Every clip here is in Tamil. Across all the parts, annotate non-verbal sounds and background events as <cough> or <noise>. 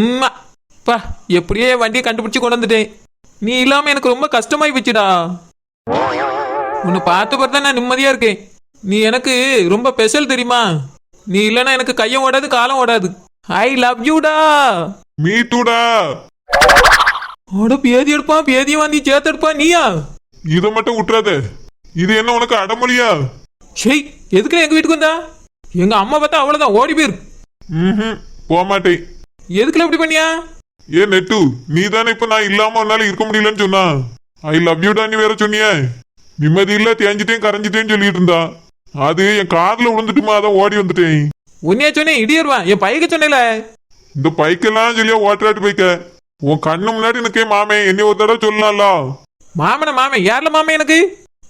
உம்மா. பா எப்படியே வண்டியை கண்டுபிடிச்சு கொண்டு வந்துட்டேன். நீ இல்லாம எனக்கு ரொம்ப கஷ்டமாயி போச்சுடா. உன்னை பார்த்து பார்த்தா நான் நிம்மதியா இருக்கேன். நீ எனக்கு ரொம்ப ஸ்பெஷல் தெரியுமா? நீ இல்லைன்னா எனக்கு கையும் ஓடாது காலம் ஓடாது. ஐ லவ் யூடா மீ டூடா ஓட பேதி எடுப்பான் பேதியை வாந்தி சேர்த்து எடுப்பான் நீயா? இதை மட்டும் விட்டுறாத. இது என்ன உனக்கு அடமொழியா? ஷெய் எதுக்கு எங்க வீட்டுக்கு வந்தா? எங்க அம்மா பார்த்தா அவ்வளவுதான் ஓடி போயிரு. ம் போக மாட்டேன் எதுக்குல இப்படி பண்ணியா? ஏ நெட்டு நீ தானே இப்ப நான் இல்லாம உன்னால இருக்க முடியலன்னு சொன்னா? ஐ லவ் யூடா நீ வேற சொன்னியே. நிம்மதி இல்ல தேஞ்சிட்டேன் கரைஞ்சிட்டேன்னு சொல்லிட்டு இருந்தா. அது என் காதுல விழுந்துட்டுமா அதான் ஓடி வந்துட்டேன். உன்னையா சொன்னேன் இடியருவான் என் பையக்க சொன்னேல. இந்த பைக்கெல்லாம் சொல்லியா ஓட்டுறாட்டு பைக்க? உன் கண்ணு முன்னாடி எனக்கே மாமே என்னை ஒரு தடவை சொல்லலாம்ல மாமன மாமே யார்ல மாமே எனக்கு?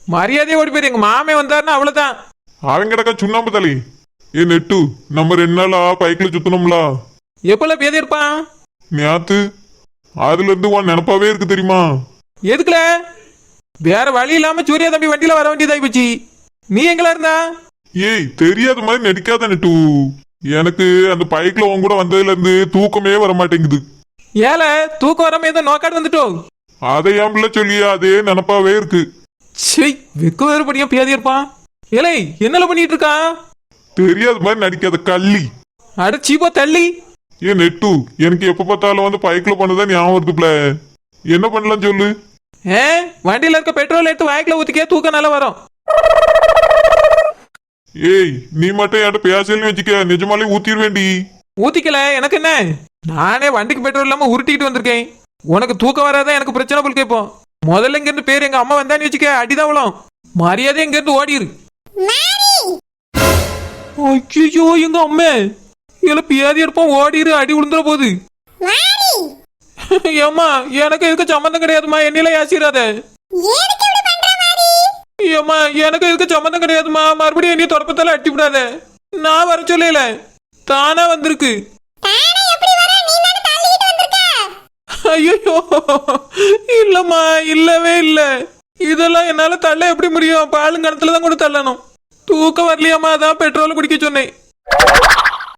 மரியாதையே ஓடி போயிரு எங்க மாமே வந்தாருன்னா அவ்வளவுதான். அவன் கிடக்க சுண்ணாம்பு தலை. ஏ நெட்டு நம்ம ரெண்டு நாளா பைக்ல சுத்தணும்ல எப்பல பேதி இருப்பான் நேத்து அதுல இருந்து உன் நினப்பாவே இருக்கு தெரியுமா? எதுக்குல? வேற வழி இல்லாம சூர்யா தம்பி வண்டியில வர வேண்டியதாகி போச்சு. நீ எங்களா இருந்தா? ஏய் தெரியாத மாதிரி நடிக்காத நெட்டு. எனக்கு அந்த பைக்ல உன் கூட வந்ததுல இருந்து தூக்கமே வர மாட்டேங்குது. ஏல தூக்கம் வராம ஏதோ நோக்காடு வந்துட்டோம் அதை என் பிள்ளை சொல்லியா அதே நினப்பாவே இருக்கு. சை வெக்க வேறு படியா பேதி இருப்பான் ஏலே என்னல பண்ணிட்டு இருக்கான் தெரியாத மாதிரி நடிக்காத கள்ளி. அட சீப்பா தள்ளி. ஏ நெட்டு எனக்கு எப்ப பார்த்தாலும் வந்து பைக்ல பண்ணதான் ஞாபகம் வருதுப்ல என்ன பண்ணலாம் சொல்லு. ஏ வண்டியில இருக்க பெட்ரோல் எடுத்து வாய்க்குல ஊத்திக்கே தூக்கம் நல்லா வரும். ஏய் நீ மட்டும் என்கிட்ட பேசலன்னு வச்சுக்க நிஜமாலே ஊத்திடுவேண்டி ஊத்திக்கல எனக்கு என்ன? நானே வண்டிக்கு பெட்ரோல் இல்லாம உருட்டிட்டு வந்திருக்கேன். உனக்கு தூக்கம் வராதான் எனக்கு பிரச்சனை போல் கேட்போம். முதல்ல இங்க இருந்து பேர் எங்க அம்மா வந்தான்னு வச்சுக்க அடிதான் விழும். மரியாதை இங்க இருந்து ஓடிரு ஐயோ எங்க அம்மா! இல்ல பியாதி இருப்போம் ஓடிரு அடி விழுந்துற போகுது <laughs> ஏம்மா எனக்கு இதுக்கு சம்மந்தம் கிடையாதுமா என்னையில யாசிராத? ஏம்மா எனக்கு இதுக்கு சம்மந்தம் கிடையாதுமா மறுபடியும் என்னைய தொடப்பத்தால அட்டி விடாத. நான் வர சொல்லல தானா வந்திருக்கு. ஐயோ இல்லம்மா இல்லவே இல்ல. இதெல்லாம் என்னால தள்ள எப்படி முடியும்? பாலுங்கணத்துல தான் கூட தள்ளணும். தூக்கம் வரலையாம்மா அதான் பெட்ரோல் குடிக்க சொன்னேன்.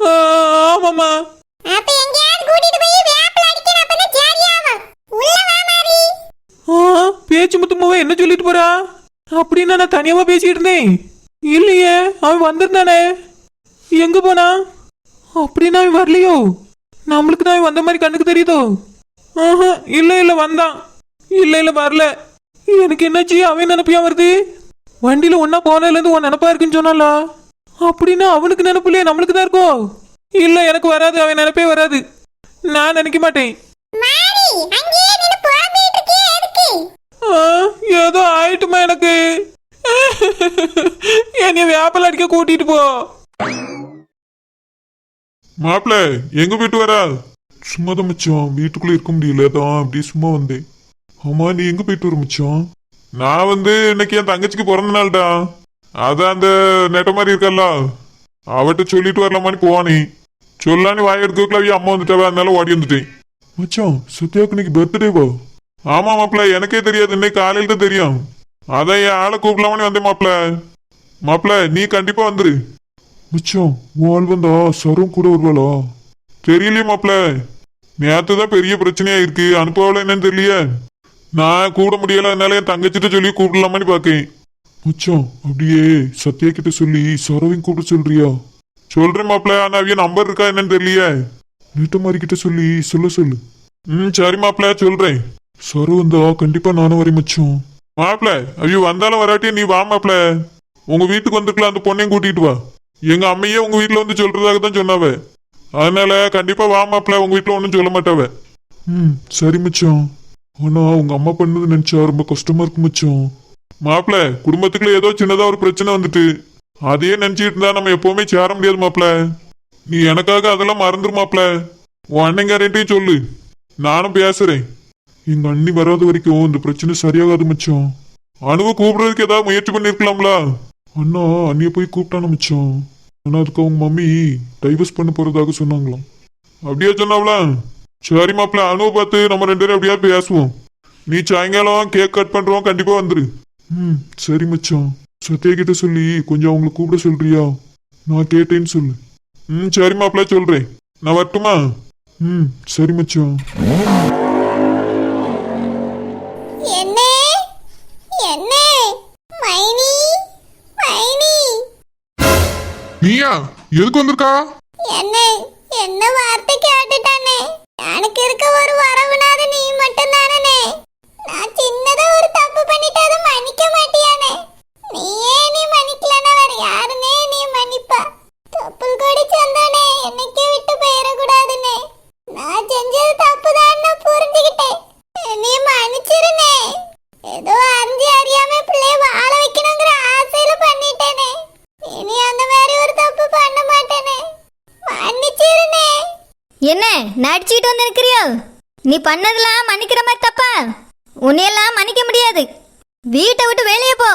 ஆ, ஆமாம்மா. அப்ப எங்கேயாவது கூட்டிட்டு போய் வேப்பில அடிக்கணும் அப்பதான் சரியாகும் உள்ள வா ஆ பேச்சு முத்துமாவ என்ன சொல்லிட்டு போறா? அப்படின்னா நான் தனியாவா பேசிட்டு இருந்தேன். இல்லையே அவன் வந்திருந்தானே. எங்க போனா? அப்படின்னா அவன் வரலையோ? நம்மளுக்கு தான் வந்த மாதிரி கண்ணுக்கு தெரியுதோ? ஆஹா இல்ல இல்ல வந்தான். இல்ல இல்ல வரல. எனக்கு என்னாச்சு? அவன் நினப்பியா வருது? வண்டியில ஒன்னா போனதுல இருந்து உன் நினப்பா இருக்குன்னு சொன்னால அப்படின்னா அவனுக்கு நினப்பு இல்லையா நம்மளுக்கு தான் இருக்கோ இல்ல எனக்கு வராது. அவன் நினைப்பே வராது. நான் நினைக்க மாட்டேன். ஏதோ ஆயிட்டுமா எனக்கு? என்னைய வேப்பல் அடிக்க கூட்டிட்டு போ. மாப்பிள்ள எங்க போயிட்டு வரா? சும்மா தான் மச்சான். வீட்டுக்குள்ள இருக்க முடியல தான் அப்படியே சும்மா வந்தேன். ஆமா நீ எங்க போயிட்டு வர மச்சான்? நான் வந்து இன்னைக்கு என் தங்கச்சிக்கு பிறந்த நாள்டா. அதான் அந்த நெட்ட மாதிரி இருக்கல்ல. அவட்ட சொல்லிட்டு வரலாமான்னு போவானே சொல்லான்னு வாய் எடுக்கல அம்மா வந்துட்டாவ அதனால ஓடி வந்துட்டேன். மச்சான் சத்யாவுக்கு இன்னைக்கு பர்த்டேவா ஆமா மாப்பிள்ள எனக்கே தெரியாது. இன்னைக்கு காலையில தான் தெரியும். அதான் என் ஆளை கூப்பிடலாமனு வந்தேன் மாப்பிள்ள. மாப்பிள்ள நீ கண்டிப்பா வந்துரு. மிச்சம் வால் வந்தா சரம் கூட வருவாளா? தெரியலையே மாப்பிள நேற்று தான் பெரிய பிரச்சனையா இருக்கு. அனுப்பவளோ என்னன்னு தெரியலையே. நான் கூட முடியல அதனால என் தங்கச்சிட்ட சொல்லி கூப்பிடலாமான்னு பாக்கேன். மச்சான் அப்படியே சத்யா கிட்ட சொல்லி சரவையும் கூப்பிட சொல்றியா? சொல்றேன் மாப்பிள்ள ஆனா அவிய நம்பர் இருக்கா என்னன்னு தெரியலையே. நீட்டமாரி கிட்ட சொல்லி சொல்ல சொல்லு. ம் சரி மாப்பிள்ள சொல்றேன். சரவு வந்தா கண்டிப்பா நானும் வரேன் மச்சான் மாப்பிள்ள அவிய வந்தாலும் வராட்டியே நீ வா மாப்பிள்ள உங்க வீட்டுக்கு வந்துருக்கலாம் அந்த பொண்ணையும் கூட்டிட்டு வா. எங்க அம்மையே உங்க வீட்டுல வந்து சொல்றதாக தான் சொன்னாவ. அதனால கண்டிப்பா வா மாப்பிள்ள உங்க வீட்டுல ஒன்றும் சொல்ல மாட்டாவ. ம் சரி மச்சான் ஆனா உங்க அம்மா பண்ணது நினைச்சா ரொம்ப கஷ்டமா இருக்கு மச்சான் மாப்பிள குடும்பத்துக்குள்ள ஏதோ சின்னதா ஒரு பிரச்சனை வந்துட்டு. அதையே நினைச்சிட்டு இருந்தா நம்ம எப்பவுமே சேர முடியாது மாப்பிள. நீ எனக்காக அதெல்லாம் மறந்துரு மாப்பிள. உன் அண்ணங்காரன்ட்டையும் சொல்லு. நானும் பேசுறேன். எங்க அண்ணி வராத வரைக்கும் இந்த பிரச்சனை சரியாகாது மச்சம் அணுவை கூப்பிடுறதுக்கு ஏதாவது முயற்சி பண்ணிருக்கலாம்ல. அண்ணா அண்ணிய போய் கூப்பிட்டான மச்சம் ஆனா அதுக்கு அவங்க மம்மி டைவர்ஸ் பண்ண போறதாக சொன்னாங்களாம். அப்படியே சொன்னாவளா? சரி மாப்பிள அணுவை பார்த்து நம்ம ரெண்டு பேரும் அப்படியே பேசுவோம். நீ சாயங்காலம் கேக் கட் பண்றோம் கண்டிப்பா வந்துரு. ம் சரி மச்சான். சத்யா கிட்ட சொல்லி கொஞ்சம் அவங்கள கூப்பிட சொல்றியா? நான் கேட்டேன்னு சொல்லு. ம் சரி மாப்பிள்ள சொல்றேன். நான் வரட்டுமா? ம் சரி மச்சான். என்ன? என்ன? மைனி? மைனி? நீயா? எதுக்கு வந்திருக்கா? என்ன? என்ன வார்த்தை நீ பண்ணதெல்லாம் மன்னிக்கிற மாதிரி தப்பா? உன்னையெல்லாம் மன்னிக்க முடியாது. வீட்டை விட்டு வெளியே போ.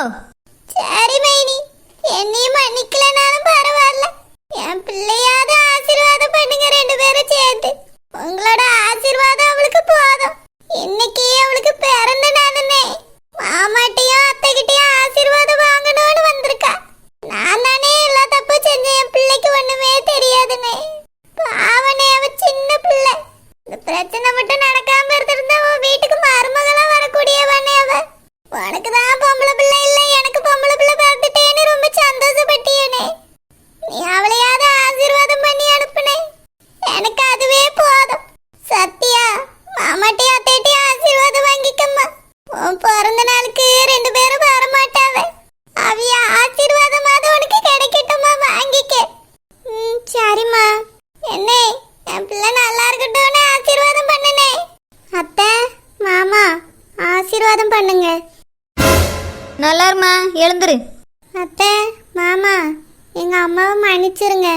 அத்தை மாமா எங்கள் அம்மாவை மன்னிச்சிருங்க.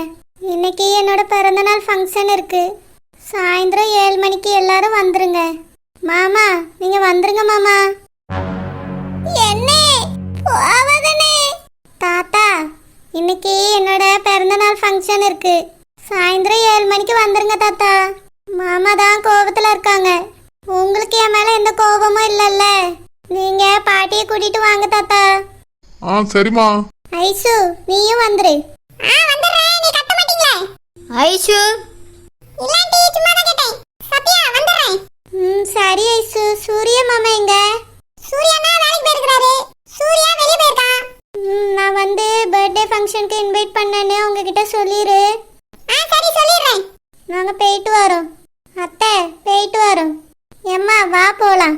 இன்னைக்கு என்னோட பிறந்தநாள் ஃபங்க்ஷன் இருக்கு. சாயந்தரம் ஏழு மணிக்கு எல்லாரும் வந்துருங்க. மாமா நீங்க வந்துருங்க மாமா. என்ன போவதனே தாத்தா இன்னைக்கு என்னோட பிறந்தநாள் ஃபங்க்ஷன் இருக்கு. சாயந்தரம் ஏழு மணிக்கு வந்துருங்க தாத்தா. மாமா தான் கோபத்துல இருக்காங்க. உங்களுக்கு என் மேல எந்த கோபமும் இல்லைல்ல. நீங்க பாட்டியை கூட்டிட்டு வாங்க தாத்தா. ஆ சரிம்மா. ஐசு நீயும் வந்துரு. ஆ வந்துறேன் நீ கட்ட மாட்டீங்களே ஐஷு இல்லாண்டி சும்மா தான் கேட்டேன். சத்யா வந்துறேன் ம் சரி ஐசு. சூரிய மாமா எங்க? சூர்யானா வேலைக்கு போயிருக்காரு சூர்யா வெளிய போயிருக்கான் ம் நான் வந்து பர்த்டே ஃபங்க்ஷனுக்கு இன்வைட் பண்ணேன்னு உங்ககிட்ட சொல்லிரு. ஆ சரி சொல்லிடுறேன். நாங்க போயிட்டு வரோம். அத்தை போயிட்டு வரோம். எம்மா வா போலாம்.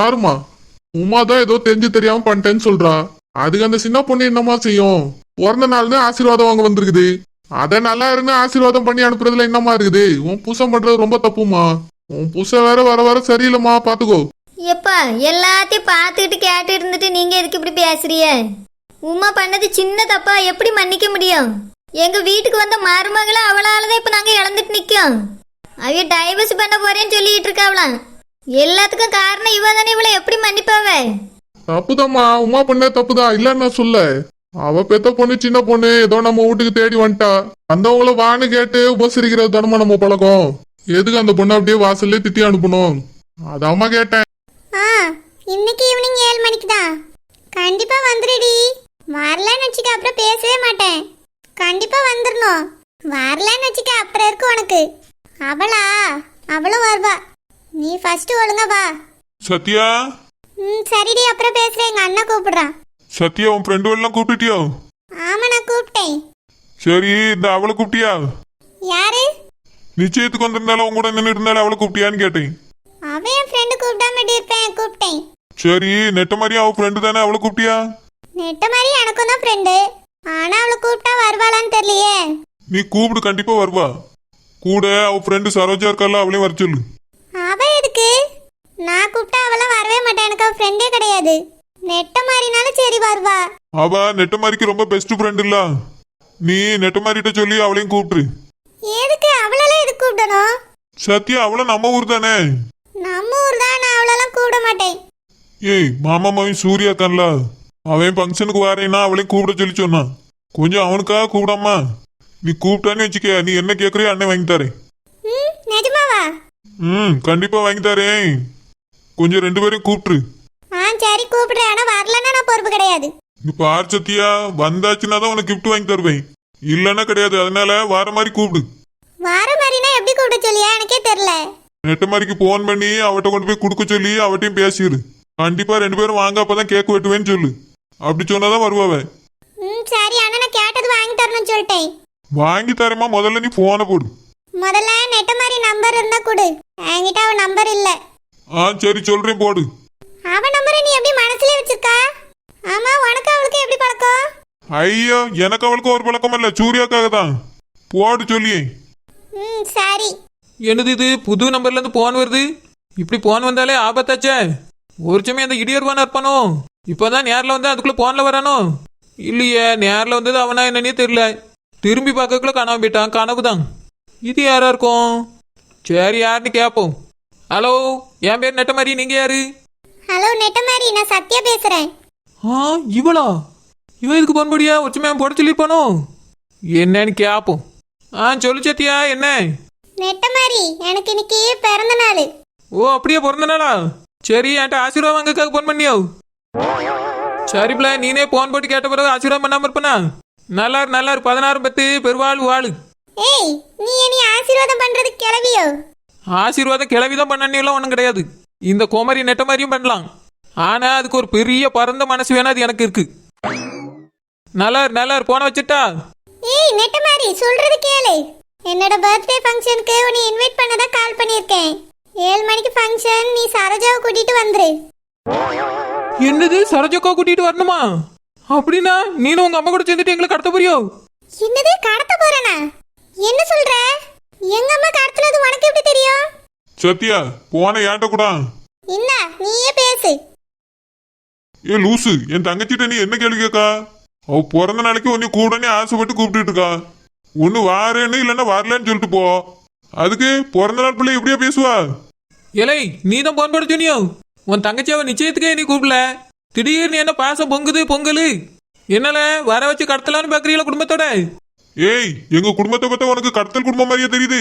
சாருமா உமா தான் ஏதோ தெரிஞ்சு தெரியாம பண்ணிட்டேன்னு சொல்றா. அதுக்கு அந்த சின்ன பொண்ணு என்னமா செய்யும்? பிறந்த நாள்னு ஆசீர்வாதம் வாங்க வந்திருக்குது. அத நல்லா இருந்து ஆசீர்வாதம் பண்ணி அனுப்புறதுல என்னமா இருக்குது? உன் புருஷன் பண்றது ரொம்ப தப்புமா? உன் புருஷன் வேற வர வர சரியில்லைம்மா பாத்துக்கோ. எப்பா எல்லாத்தையும் பார்த்துக்கிட்டு கேட்டு இருந்துட்டு நீங்க எதுக்கு இப்படி பேசுறிய உமா பண்ணது சின்ன தப்பா எப்படி மன்னிக்க முடியும்? எங்க வீட்டுக்கு வந்த மருமகளை அவளால தான் இப்ப நாங்க இழந்துட்டு நிக்கோம். அவைய டைவர்ஸ் பண்ண போறேன்னு சொல்லிட்டு இருக்காவலாம் எல்லாத்துக்கும் காரணம் இவ தானே இவளை எப்படி மன்னிப்பாவ? தப்புதாம்மா. உமா பண்ண தப்புதான் இல்லன்னு நான் சொல்ல அவ பெத்த பொண்ணு சின்ன பொண்ணு ஏதோ நம்ம வீட்டுக்கு தேடி வந்துட்டா. வந்தவங்கள வான்னு கேட்டு உபசரிக்கிறது தானமா நம்ம பழக்கம். எதுக்கு அந்த பொண்ணை அப்படியே வாசல்லே திட்டி அனுப்பணும்? அதாம்மா கேட்டேன். ஆ இன்னைக்கு ஈவினிங் ஏழு மணிக்கு தான். கண்டிப்பா வந்துடுடி வரலன்னு வச்சுக்க அப்புறம் பேசவே மாட்டேன். கண்டிப்பா வந்துடணும் வரலன்னு வச்சுக்க அப்புறம் இருக்கு உனக்கு. அவளா? அவளும் வருவா. நீ ஃபர்ஸ்ட் ஒழுங்கா வா. சத்யா? ம் சரிடி அப்புறம் பேசுறேன். எங்க அண்ணன் கூப்பிடுறான் சத்யா உன் ஃப்ரெண்டு எல்லாம் கூப்பிட்டுட்டியோ? ஆமா நான் கூப்பிட்டேன். சரி இந்த அவளை கூப்பிட்டியா? யாரு? நிச்சயத்துக்கு வந்திருந்தாலும் உன் கூட நின்று இருந்தாலும் அவளை கூப்பிட்டியான்னு கேட்டேன். அவன் என் ஃப்ரெண்டு கூப்பிடாம இருப்பேன்? கூப்பிட்டேன். சரி நெட்ட மாதிரி அவ ஃப்ரெண்டு தானே? அவளை கூப்பிட்டியா? நெட்ட மாதிரி எனக்கும் தான் ஃப்ரெண்டு ஆனா அவளை கூப்பிட்டா வருவாளான்னு தெரியலையே. நீ கூப்பிடு கண்டிப்பா வருவா. கூட அவ ஃப்ரெண்டு சரோஜா இருக்கால அவளையும் வர சொல்லு. அவ எதுக்கு? நான் கூப்பிட்டா அவளாம் வரவே மாட்டேன் எனக்கு அவ ஃப்ரெண்டே கிடையாது. நெட்ட மாதிரினாலும் சரி வருவா. அவ நெட்டமாரிக்கு ரொம்ப பெஸ்ட் ஃப்ரெண்ட் இல்ல. நீ நெட்டமாரிட்ட சொல்லி அவளையும் கூப்பிட்டுரு எதுக்கு? அவளெல்லாம் எதுக்கு கூப்பிடணும்? சத்யா அவளும் நம்ம ஊர் தானே? நம்ம ஊர் தான். நான் அவளெல்லாம் கூப்பிட மாட்டேன். ஏய் மாமா மாவன் சூர்யா இருக்கான்ல அவன் ஃபங்க்ஷனுக்கு வரேன்னா அவளையும் கூப்பிட சொல்லி சொன்னான். கொஞ்சம் அவனுக்காக கூப்பிடாமா. நீ கூப்பிட்டான்னு வச்சுக்க நீ என்ன கேட்குறியோ அண்ணன் வாங்கி தரேன். ம் கண்டிப்பா வாங்கி தரேன். கொஞ்சம் ரெண்டு பேரையும் கூப்பிட்டுரு ஆ சரி கூப்பிடுறேன் ஆனா வரலன்னா நான் பொறுப்பு கிடையாது. நீ பார் சத்யா வந்தாச்சுன்னா தான் உனக்கு gift வாங்கி தருவேன். இல்லைன்னா கிடையாது. அதனால வார மாதிரி கூப்பிடு. வார மாதிரினா எப்படி கூப்பிட சொல்லியா? எனக்கே தெரியல. நெட்டமாரிக்கு ஃபோன் பண்ணி அவட்ட கொண்டு போய் கொடுக்க சொல்லி அவட்டையும் பேசிடு கண்டிப்பா ரெண்டு பேரும் வாங்க அப்பதான் கேக் வெட்டுவேன்னு சொல்லு. அப்படி சொன்னாதான் வருவாவ ம் சரி. ஆனா நான் கேட்டது வாங்கி தரணும்னு சொல்லிட்டேன். வாங்கி தரேம்மா. முதல்ல நீ போனை போடு. முதல்ல நெட்ட மாதிரி நம்பர் இருந்தா கொடு. என்கிட்ட அவ நம்பர் இல்ல. ஆ சரி சொல்றேன் போடு. அவ நம்பரை நீ எப்படி மனசுலயே வச்சிருக்கா? ஆமா உனக்கு அவளுக்கு எப்படி பழக்கம்? ஐயோ எனக்கு அவளுக்கு ஒரு பழக்கம் இல்ல. சூர்யாக்காக தான். போடு சொல்லியே. ம் சரி. என்னது இது? புது நம்பர்ல இருந்து போன் வருது? இப்படி போன் வந்தாலே ஆபத்தாச்சே. ஒரு சமயம் அந்த இடியர்வான இருப்பானோ? இப்போதான் நேரில் வந்து அதுக்குள்ள போன்ல வரானோ? இல்லையே நேரில் வந்தது அவனா என்னன்னே தெரியல. திரும்பி பார்க்கக்குள்ள கனவு போயிட்டான். கனவு தான் இது யாரா இருக்கும்? சரி யாருன்னு கேட்போம் ஹலோ என் பேர் நெட்ட மாதிரி நீங்க யாரு? ஹலோ நெட்ட மாதிரி நான் சத்யா பேசுறேன். ஆ இவளா? இவ இதுக்கு போன் படியா? ஒரு சமயம் போட சொல்லியிருப்பானோ என்னன்னு கேட்போம் ஆ சொல்லு சத்தியா என்ன? நெட்ட மாதிரி எனக்கு இன்னைக்கு பிறந்த நாள். ஓ அப்படியே பிறந்த நாளா? சரி என்கிட்ட ஆசீர்வாதம் வாங்கக்காக ஃபோன் பண்ணியோ? சரி பிள்ளை நீனே ஃபோன் போட்டு கேட்ட பிறகு ஆசீர்வாதம் பண்ணாம இருப்பனா? நல்லா இரு நல்லா இரு பதினாறு பத்து பெருவாள் வாழு ஏய் நீ என்னை ஆசீர்வாதம் பண்றது கிளவியோ? ஆசீர்வாதம் கிளவிதான் பண்ணலாம் ஒன்றும் கிடையாது. இந்த கோமரி நெட்ட மாதிரியும் பண்ணலாம். ஆனா அதுக்கு ஒரு பெரிய பரந்த மனசு வேணும் அது எனக்கு இருக்கு. நல்லா இரு நல்லா இரு போன வச்சுட்டா? ஏய் நெட்ட மாதிரி சொல்றது கேளு. என்னோட பர்த்டே ஃபங்க்ஷனுக்கு உன்னை இன்வைட் பண்ணதா கால் பண்ணியிருக்கேன். ஏழு மணிக்கு ஃபங்க்ஷன் நீ சரோஜாவை கூட்டிட்டு வந்துரு. என்னது சரோஜக்கா கூட்டிட்டு வரணுமா? அப்படின்னா நீனும் உங்க அம்மா கூட சேர்ந்துட்டு எங்களை கடத்த போறியோ? என்னது கடத்த போறேனா? என்ன சொல்ற? எங்க அம்மா கடத்தினது உனக்கு எப்படி தெரியும்? சத்யா போன ஏன்ட்ட கூட? என்ன நீயே பேசு. ஏ லூசு என் தங்கச்சிட்ட நீ என்ன கேள்வி கேக்கா அவ பிறந்த நாளைக்கு உன்னை கூடனே ஆசைப்பட்டு கூப்பிட்டுட்டு இருக்கா. ஒன்னு வாரேன்னு இல்லைன்னா வரலன்னு சொல்லிட்டு போ. அதுக்கு பிறந்த நாள் பிள்ளை எப்படியா பேசுவா? ஏலை நீ தான் போன் போட சொன்னியோ உன் தங்கச்சியாவை நிச்சயத்துக்கே நீ கூப்பிடல. திடீர்னு என்ன பாசம் பொங்குது பொங்கலு? என்னால வர வச்சு கடத்தலான்னு பாக்குறீங்களா குடும்பத்தோட? ஏய் எங்க குடும்பத்தை பார்த்தா உனக்கு கடத்தல் குடும்பம் மாதிரியா தெரியுது.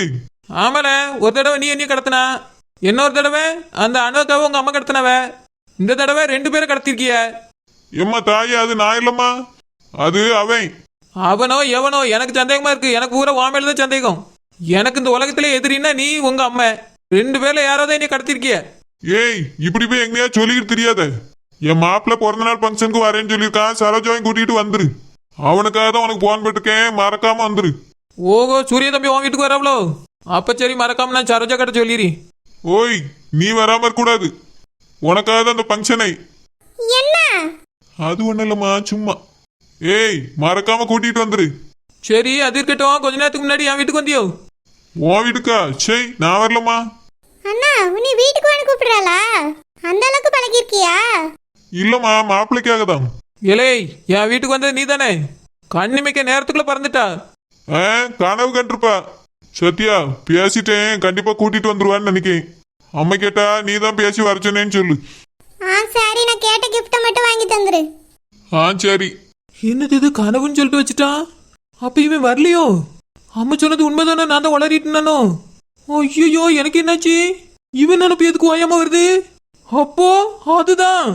ஆமால ஒரு தடவை நீ என்னைய கடத்தினா? இன்னொரு தடவை அந்த அணுக்காவை உங்க அம்மா கடத்தினவ? இந்த தடவை ரெண்டு பேரை கடத்திருக்கிய? எம்மா தாயே அது நான் இல்லம்மா. அது அவன். அவனோ எவனோ எனக்கு சந்தேகமா இருக்கு. எனக்கு பூரா வாமையில தான் சந்தேகம். எனக்கு இந்த உலகத்துல எதிரின்னா நீ உங்க அம்மா. ரெண்டு பேர்ல யாராவது என்னைய கடத்திருக்கிய? ஏய் இப்படி போய் எங்கேயா சொல்லிக்கிட்டு தெரியாத. என் மாப்பிள்ள பிறந்த நாள் ஃபங்க்ஷனுக்கு வரேன்னு சொல்லியிருக்கான். சரோஜாவையும் கூட்டிட்டு வந்துரு. அவனுக்காக தான் உனக்கு போன் போட்டுருக்கேன். மறக்காம வந்துரு. ஓகோ சூரிய தம்பி உன் வீட்டுக்கு வராவளோ? அப்ப சரி மறக்காம நான் சரோஜா கிட்ட சொல்லிடுறேன் ஓய் நீ வராம இருக்கக்கூடாது உனக்காக தான் அந்த ஃபங்க்ஷனை என்ன? அது ஒண்ணும் இல்லம்மா சும்மா. ஏய் மறக்காம கூட்டிட்டு வந்துரு. சரி அது இருக்கட்டும். கொஞ்ச நேரத்துக்கு முன்னாடி என் வீட்டுக்கு வந்தியோ? உன் வீட்டுக்கா? சரி நான் வரலம்மா. அண்ணா உன்னை வீட்டுக்கு வந்து கூப்பிடுறாளா? அந்த அளவுக்கு பழகிருக்கியா இல்லம்மா மாப்பிள்ளைக்காக தான். இலே என் வீட்டுக்கு வந்தது நீ தானே கண்ணிமைக்க நேரத்துக்குள்ள பறந்துட்டா. ஆ கனவு கண்டிருப்பா. சத்யா பேசிட்டேன். கண்டிப்பா கூட்டிட்டு வந்துருவான்னு நினைக்கிறேன் அம்மா கேட்டா நீ தான் பேசி வர சொன்னேன்னு சொல்லு. ஆ சரி நான் கேட்ட கிஃப்ட்டை மட்டும் வாங்கி தந்துரு. ஆ சரி. என்னது இது கனவுன்னு சொல்லிட்டு வச்சுட்டான் அப்ப இவன் வரலையோ? அம்மா சொன்னது உண்மைதானே? நான் தான் உளறிட்டுனானோ? ஐயோ எனக்கு என்னாச்சு? இவன் நினப்பு எதுக்கு ஓயாம வருது? அப்போ அதுதான்.